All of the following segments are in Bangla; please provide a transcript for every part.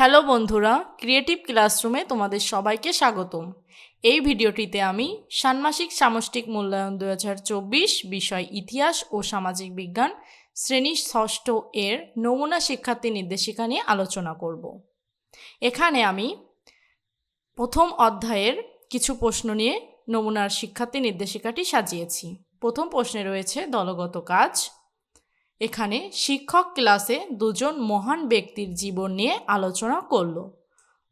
হ্যালো বন্ধুরা ক্রিয়েটিভ ক্লাসরুমে তোমাদের সবাইকে স্বাগতম। এই ভিডিওটিতে আমি ষান্মাসিক সামষ্টিক মূল্যায়ন দু হাজার চব্বিশ বিষয় ইতিহাস ও সামাজিক বিজ্ঞান শ্রেণি ষষ্ঠ এর নমুনা শিক্ষার্থী নির্দেশিকা নিয়ে আলোচনা করব। এখানে আমি প্রথম অধ্যায়ের কিছু প্রশ্ন নিয়ে নমুনার শিক্ষার্থী নির্দেশিকাটি সাজিয়েছি। প্রথম প্রশ্নে রয়েছে দলগত কাজ এখানে শিক্ষক ক্লাসে দুজন মহান ব্যক্তির জীবন নিয়ে আলোচনা করল।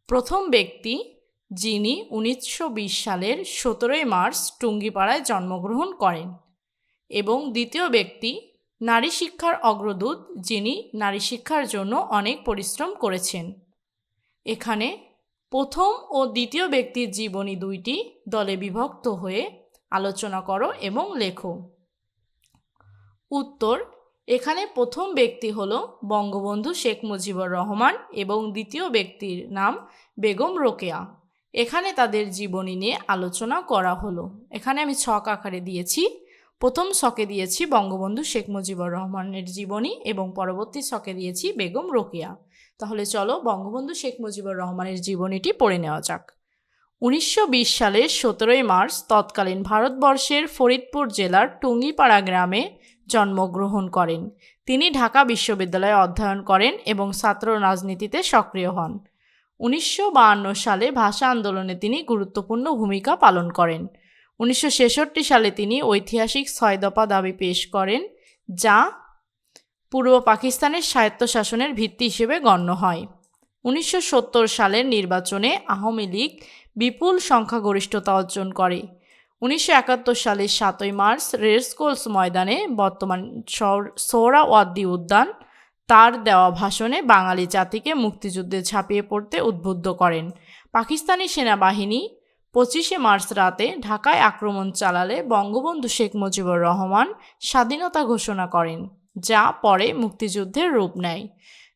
প্রথম ব্যক্তি, যিনি উনিশশো বিশ সালের সতেরোই মার্চ টুঙ্গিপাড়ায় জন্মগ্রহণ করেন এবং দ্বিতীয় ব্যক্তি, নারী শিক্ষার অগ্রদূত, যিনি নারী শিক্ষার জন্য অনেক পরিশ্রম করেছেন। এখানে প্রথম ও দ্বিতীয় ব্যক্তির জীবনী দুইটি দলে বিভক্ত হয়ে আলোচনা করো এবং লেখো। উত্তর এখানে প্রথম ব্যক্তি হল বঙ্গবন্ধু শেখ মুজিবুর রহমান এবং দ্বিতীয় ব্যক্তির নাম বেগম রোকেয়া। এখানে তাদের জীবনী নিয়ে আলোচনা করা হলো। এখানে আমি ছক আকারে দিয়েছি। প্রথম ছকে দিয়েছি বঙ্গবন্ধু শেখ মুজিবুর রহমানের জীবনী এবং পরবর্তী ছকে দিয়েছি বেগম রোকেয়া। তাহলে চলো বঙ্গবন্ধু শেখ মুজিবুর রহমানের জীবনীটি পড়ে নেওয়া যাক। উনিশশো বিশ সালের সতেরোই মার্চ তৎকালীন ভারতবর্ষের ফরিদপুর জেলার টুঙ্গিপাড়া গ্রামে জন্মগ্রহণ করেন। তিনি ঢাকা বিশ্ববিদ্যালয়ে অধ্যয়ন করেন এবং ছাত্র রাজনীতিতে সক্রিয় হন। উনিশশো সালে ভাষা আন্দোলনে তিনি গুরুত্বপূর্ণ ভূমিকা পালন করেন। উনিশশো ছেষট্টি সালে তিনি ঐতিহাসিক ছয় দফা দাবি পেশ করেন, যা পূর্ব পাকিস্তানের স্বায়ত্তশাসনের ভিত্তি হিসেবে গণ্য হয়। উনিশশো সত্তর সালের নির্বাচনে আওয়ামী লীগ বিপুল সংখ্যাগরিষ্ঠতা অর্জন করে। উনিশশো একাত্তর সালের সাতই মার্চ রেসকোর্স ময়দানে বর্তমান সোহরাওয়ার্দী উদ্যান তার দেওয়া ভাষণে বাঙালি জাতিকে মুক্তিযুদ্ধে ঝাঁপিয়ে পড়তে উদ্বুদ্ধ করেন। পাকিস্তানি সেনাবাহিনী পঁচিশে মার্চ রাতে ঢাকায় আক্রমণ চালালে বঙ্গবন্ধু শেখ মুজিবুর রহমান স্বাধীনতা ঘোষণা করেন, যা পরে মুক্তিযুদ্ধের রূপ নেয়।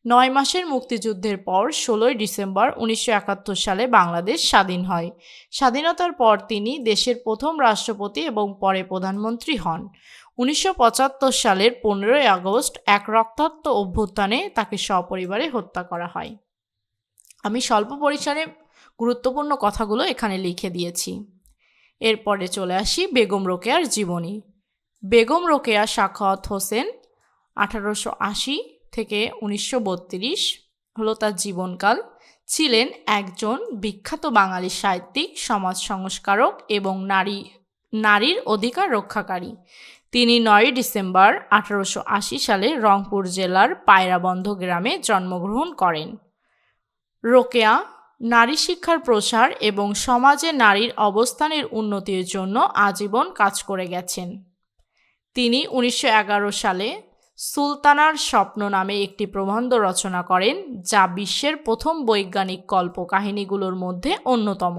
নয় মাসের মুক্তিযুদ্ধের পর ষোলোই ডিসেম্বর উনিশশো একাত্তর সালে বাংলাদেশ স্বাধীন হয়। স্বাধীনতার পর তিনি দেশের প্রথম রাষ্ট্রপতি এবং পরে প্রধানমন্ত্রী হন। উনিশশো পঁচাত্তর সালের পনেরোই আগস্ট এক রক্তাক্ত অভ্যুত্থানে তাকে সপরিবারে হত্যা করা হয়। আমি স্বল্প পরিসরে গুরুত্বপূর্ণ কথাগুলো এখানে লিখে দিয়েছি। এরপরে চলে আসি বেগম রোকেয়ার জীবনী। বেগম রোকেয়া সাখাওয়াত হোসেন আঠারোশো আশি থেকে উনিশশো বত্রিশ হলো তার জীবনকাল। ছিলেন একজন বিখ্যাত বাঙালি সাহিত্যিক, সমাজ সংস্কারক এবং নারী, নারীর অধিকার রক্ষাকারী। তিনি নয় ডিসেম্বর আঠারোশো আশি সালে রংপুর জেলার পায়রাবন্ধ গ্রামে জন্মগ্রহণ করেন। রোকেয়া নারী শিক্ষার প্রসার এবং সমাজে নারীর অবস্থানের উন্নতির জন্য আজীবন কাজ করে গেছেন। তিনি উনিশশো এগারো সালে সুলতানার স্বপ্ন নামে একটি প্রবন্ধ রচনা করেন, যা বিশ্বের প্রথম বৈজ্ঞানিক কল্পকাহিনীগুলোর মধ্যে অন্যতম।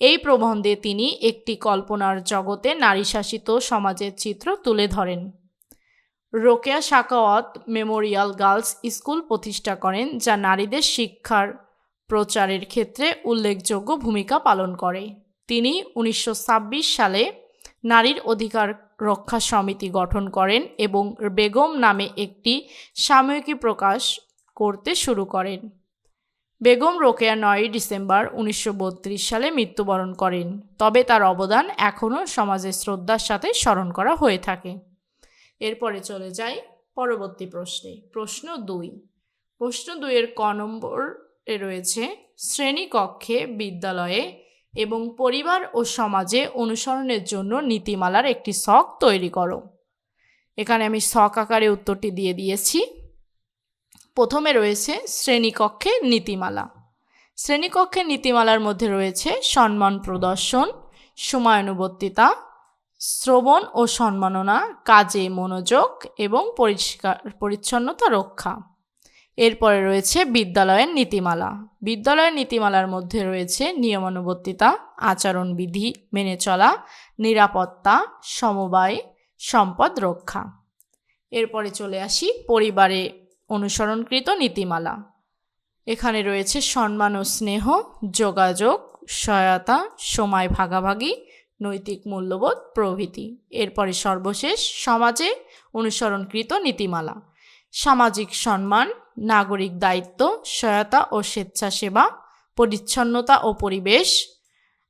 এই প্রবন্ধে তিনি একটি কল্পনার জগতে নারীশাসিত সমাজের চিত্র তুলে ধরেন। Rokeya Sakhawat memorial girls school প্রতিষ্ঠা করেন, যা নারীদের শিক্ষার প্রচারের ক্ষেত্রে উল্লেখযোগ্য ভূমিকা পালন করে। তিনি উনিশশো ছাব্বিশ সালে নারীর অধিকার রক্ষা সমিতি গঠন করেন এবং বেগম নামে একটি সাময়িকী প্রকাশ করতে শুরু করেন। বেগম রোকেয়া নয় ডিসেম্বর উনিশশো বত্রিশ সালে মৃত্যুবরণ করেন, তবে তার অবদান এখনও সমাজে শ্রদ্ধার সাথে স্মরণ করা হয়ে থাকে। এরপরে চলে যাই পরবর্তী প্রশ্নে। প্রশ্ন দুই। প্রশ্ন দুইয়ের ক নম্বর রয়েছে, শ্রেণীকক্ষে বিদ্যালয়ে এবং পরিবার ও সমাজে অনুসরণের জন্য নীতিমালার একটি শখ তৈরি করো। এখানে আমি শখ আকারে উত্তরটি দিয়ে দিয়েছি। প্রথমে রয়েছে শ্রেণীকক্ষে নীতিমালা। শ্রেণীকক্ষের নীতিমালার মধ্যে রয়েছে সম্মান প্রদর্শন, সময়ানুবর্তিতা, শ্রবণ ও সম্মাননা, কাজে মনোযোগ এবং পরিষ্কার, পরিচ্ছন্নতা রক্ষা। এরপরে রয়েছে বিদ্যালয়ের নীতিমালা। বিদ্যালয়ের নীতিমালার মধ্যে রয়েছে নিয়মানুবর্তিতা, আচরণবিধি মেনে চলা, নিরাপত্তা, সমবায়, সম্পদ রক্ষা। এরপরে চলে আসি পরিবারে অনুসরণকৃত নীতিমালা। এখানে রয়েছে সম্মান ও স্নেহ, যোগাযোগ, সহায়তা, সময় ভাগাভাগি, নৈতিক মূল্যবোধ, প্রভৃতি। এরপরে সর্বশেষ সমাজে অনুসরণকৃত নীতিমালা। সামাজিক সম্মান, নাগরিক দায়িত্ব, সহায়তা ও স্বেচ্ছাসেবা, পরিচ্ছন্নতা ও পরিবেশ,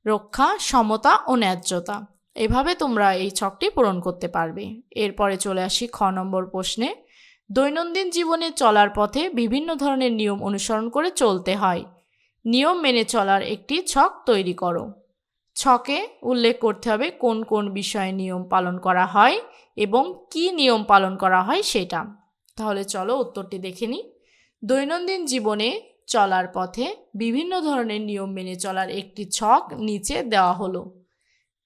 রক্ষা, সমতা ও ন্যায্যতা। এভাবে তোমরা এই ছকটি পূরণ করতে পারবে। এরপরে চলে আসি খ নম্বর প্রশ্নে। দৈনন্দিন জীবনে চলার পথে বিভিন্ন ধরনের নিয়ম অনুসরণ করে চলতে হয়। নিয়ম মেনে চলার একটি ছক তৈরি করো। ছকে উল্লেখ করতে হবে কোন কোন বিষয়ে নিয়ম পালন করা হয় এবং কি নিয়ম পালন করা হয় সেটা। তাহলে চলো উত্তরটি দেখে নিই। দৈনন্দিন জীবনে চলার পথে বিভিন্ন ধরনের নিয়ম মেনে চলার একটি ছক নিচে দেওয়া হলো।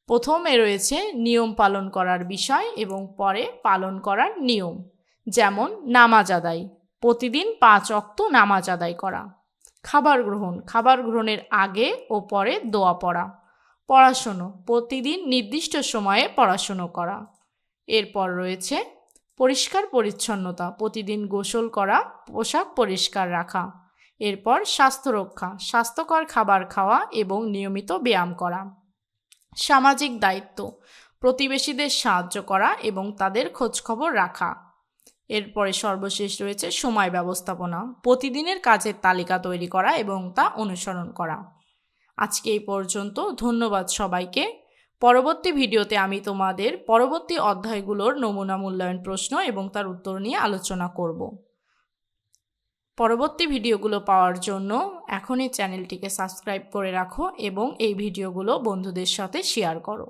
প্রথমে রয়েছে নিয়ম পালন করার বিষয় এবং পরে পালন করার নিয়ম, যেমন নামাজ আদায়। প্রতিদিন পাঁচ অক্ত নামাজ আদায় করা। খাবার গ্রহণ, খাবার গ্রহণের আগে ও পরে দোয়া পড়া। পড়াশুনো, প্রতিদিন নির্দিষ্ট সময়ে পড়াশুনো করা। এরপর রয়েছে পরিষ্কার পরিচ্ছন্নতা, প্রতিদিন গোসল করা, পোশাক পরিষ্কার রাখা। এরপর স্বাস্থ্য রক্ষা, স্বাস্থ্যকর খাবার খাওয়া এবং নিয়মিত ব্যায়াম করা। সামাজিক দায়িত্ব, প্রতিবেশীদের সাহায্য করা এবং তাদের খোঁজখবর রাখা। এরপরে সর্বশেষ রয়েছে সময় ব্যবস্থাপনা, প্রতিদিনের কাজের তালিকা তৈরি করা এবং তা অনুসরণ করা। আজকে এই পর্যন্ত, ধন্যবাদ সবাইকে। পরবর্তী ভিডিওতে আমি তোমাদের পরবর্তী অধ্যায়গুলোর নমুনা মূল্যায়ন প্রশ্ন এবং তার উত্তর নিয়ে আলোচনা করব। পরবর্তী ভিডিওগুলো পাওয়ার জন্য এখনই চ্যানেলটিকে সাবস্ক্রাইব করে রাখো এবং এই ভিডিওগুলো বন্ধুদের সাথে শেয়ার করো।